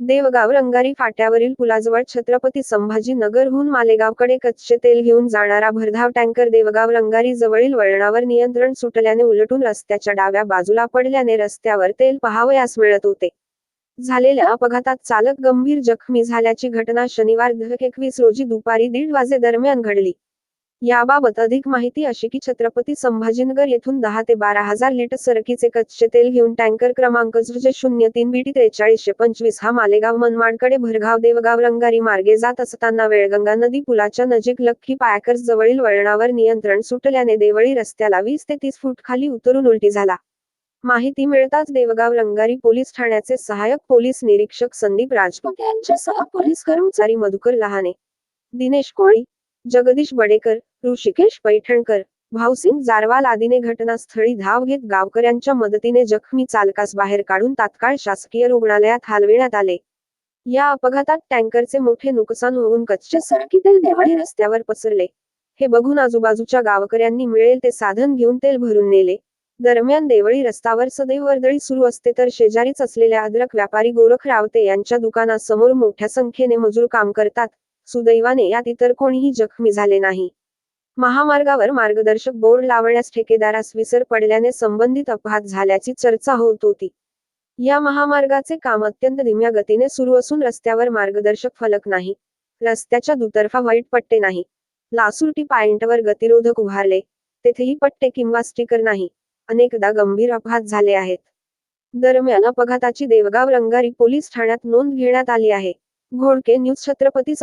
देवगाव रंगारी फाट्यावरील पुलाजवळ छत्रपती संभाजी नगरहून मालेगावकडे कच्चे तेल घेऊन जाणारा भरधाव टँकर देवगाव रंगारी जवळील वळणावर नियंत्रण सुटल्याने उलटून रस्त्याच्या डाव्या बाजूला पडल्याने रस्त्यावर तेल पहावयास मिळत होते. झालेल्या अपघातात चालक गंभीर जखमी झाल्याची घटना शनिवार दह एकवीस रोजी दुपारी दीड वाजे दरम्यान घडली. याबाबत अधिक माहिती अशी की छत्रपती संभाजीनगर येथून दहा ते बारा हजार लिटर सरकीचे कच्चे तेल घेऊन टँकर क्रमांक शून्य तीन बीटी त्रेचाळीसशे पंचवीस हा मालेगाव मनमाडकडे भरगाव देवगाव रंगारी मार्गे जात असताना वेळगंगा नदी पुलाच्या नजीक लक्की पायकर्स जवळील वळणावर नियंत्रण सुटल्याने देवळी रस्त्याला वीस ते तीस फूट खाली उतरून उलटी झाला. माहिती मिळताच देवगाव रंगारी पोलीस ठाण्याचे सहाय्यक पोलीस निरीक्षक संदीप राजपूत यांच्यासह पोलीस कर्मचारी मधुकर लहाने दिनेश कोळी जगदीश बडेकर ऋषिकेश पैठणकर भाऊसिंग जारवाल आदीने घटनास्थळी धाव घेत गावकऱ्यांच्या मदतीने जखमी चालकास बाहेर काढून तात्काळ शासकीय रुग्णालयात हलविण्यात आले. या अपघातात टँकरचे मोठे नुकसान होऊन कच्चे सरकी तेल देवळी रस्त्यावर पसरले. हे बघून आजूबाजूच्या गावकऱ्यांनी मिळेल ते साधन घेऊन तेल भरून नेले. दरम्यान देवळी रस्त्यावर सदैव वर्दळी सुरू असते तर शेजारीच असलेल्या अद्रक व्यापारी गोरख रावते यांच्या दुकानासमोर मोठ्या संख्येने मजूर काम करतात. सुदैवाने यात इतर कोणीही जखमी झाले नाही. महामार्गावर मार्गदर्शक बोर्ड लावण्यास ठेकेदारास विसर पडल्याने संबंधित अपघात झाल्याची चर्चा होत होती. या महामार्गाचे काम अत्यंत धीम्या गतीने सुरू असून रस्त्यावर मार्गदर्शक फलक नाही. रस्त्याच्या दुतर्फा व्हाईट पट्टे नाही. लासुर्टी पॉइंटवर गतिरोधक उभारले. तेथेही पट्टे किंवा स्टिकर नाही. अनेकदा गंभीर अपघात झाले आहेत. दरम्यान अपघाताची देवगाव रंगारी पोलीस ठाण्यात नोंद घेण्यात आली आहे. घोडके न्यूज छत्रपती